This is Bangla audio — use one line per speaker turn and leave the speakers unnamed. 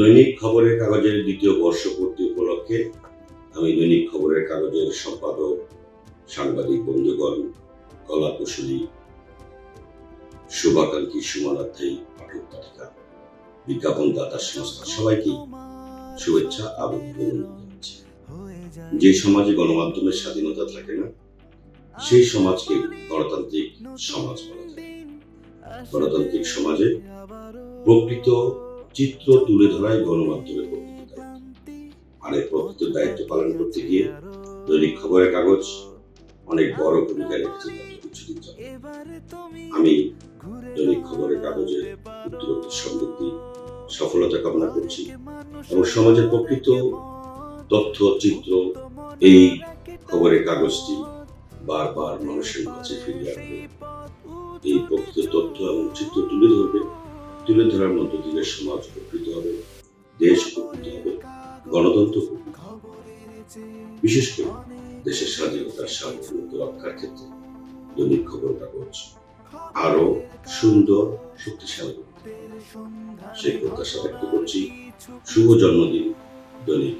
দৈনিক খবরের কাগজের দ্বিতীয় বর্ষপূর্তি উপলক্ষে আমি দৈনিক খবরের কাগজের সম্পাদক, সাংবাদিক বন্ধুগণ কলা কুশলী শুভাকাঙ্ক্ষী সুমনাধ্যায়ী পাঠক পাঠিকা বিজ্ঞাপনদাতা সংস্থা সবাইকে শুভেচ্ছা অভিনন্দন জানাচ্ছি। যে সমাজে গণমাধ্যমের স্বাধীনতা থাকে না, সেই সমাজকে গণতান্ত্রিক সমাজ বলা যায়। গণতান্ত্রিক সমাজে প্রকৃত চিত্র তুলে ধরাই গণমাধ্যমের প্রকৃত দায়িত্ব আর এই প্রকৃত দায়িত্ব পালন করতে গিয়ে দৈনিক খবরের কাগজ অনেক বড় ভূমিকা রেখেছে। আমি দৈনিক খবরের কাগজের উত্তরোত্তর সমৃদ্ধি, সফলতা কামনা করছি এবং সমাজের প্রকৃত তথ্য, চিত্র এই খবরের কাগজটি বারবার মানুষের কাছে ফিরিয়ে আনবে এই প্রকৃত তথ্য এবং চিত্র তুলে ধরবে তুলে ধরার মধ্য দিয়ে সমাজ উপকৃত হবে, দেশ উপকৃত হবে, গণতন্ত্র বিশেষ করে দেশের স্বাধীনতার সার্বভৌমত্ব রক্ষার ক্ষেত্রে দৈনিক খবর কাগজ আরও সুন্দর, শক্তিশালী। সেই প্রত্যাশা ব্যক্ত করছি, শুভ জন্মদিন দৈনিক